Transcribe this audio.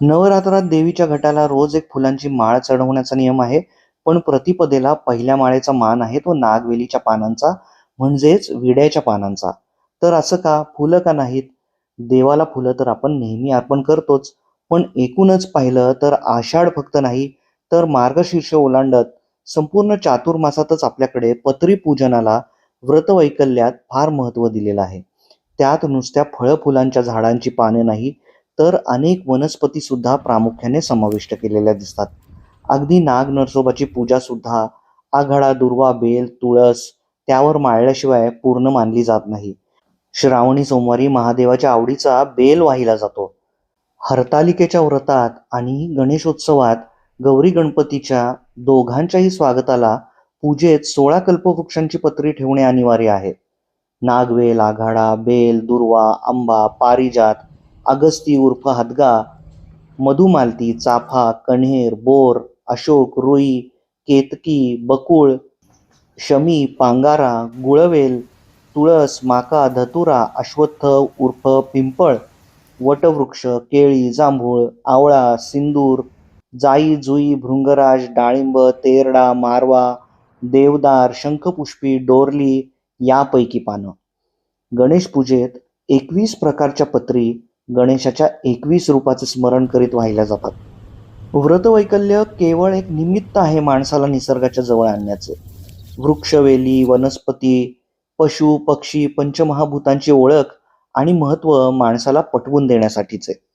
नवरात्रात देवीच्या घटाला रोज एक फुलांची माळ चढवण्याचा नियम आहे पण प्रतिपदेला पहिल्या माळेचा मान आहे तो नागवेलीच्या पानांचा म्हणजेच विड्याच्या पानांचा. तर असं का? फुलं का नाहीत? देवाला फुलं तर आपण नेहमी अर्पण करतोच पण एकूणच पाहिलं तर आषाढ फक्त नाही तर मार्गशीर्ष ओलांडत संपूर्ण चातुर्मासातच आपल्याकडे पत्री पूजनाला व्रतवैकल्यात फार महत्त्व दिलेलं आहे. त्यात नुसत्या फळं फुलांच्या झाडांची पाने नाही तर अनेक वनस्पतीसुद्धा प्रामुख्याने समाविष्ट केलेल्या दिसतात. अगदी नाग नरसोबाची पूजासुद्धा आघाडा दुर्वा बेल तुळस त्यावर माळल्याशिवाय पूर्ण मानली जात नाही. श्रावणी सोमवारी महादेवाच्या आवडीचा बेल वाहिला जातो. हरतालिकेच्या व्रतात आणि गणेशोत्सवात गौरी गणपतीच्या दोघांच्याही स्वागताला पूजेत सोळा कल्पवृक्षांची पत्री ठेवणे अनिवार्य आहे. नागवेल आघाडा बेल दुर्वा आंबा पारिजात अगस्ती उर्फ हदगा मधुमालती चाफा कण्हेर बोर अशोक रुई केतकी बकुळ शमी पांगारा गुळवेल तुळस माका धतुरा अश्वत्थ उर्फ पिंपळ वटवृक्ष केळी जांभूळ आवळा सिंदूर जाई जुई भृंगराज डाळिंब तेरडा मारवा देवदार शंखपुष्पी डोरली यापैकी पानं. गणेश पूजेत एकवीस प्रकारच्या पत्री गणेशाच्या एकवीस रूपाचे स्मरण करीत वाहिल्या जातात. व्रतवैकल्य केवळ एक निमित्त आहे माणसाला निसर्गाच्या जवळ आणण्याचे. वृक्षवेली वनस्पती पशु पक्षी पंचमहाभूतांची ओळख आणि महत्त्व माणसाला पटवून देण्यासाठीचे.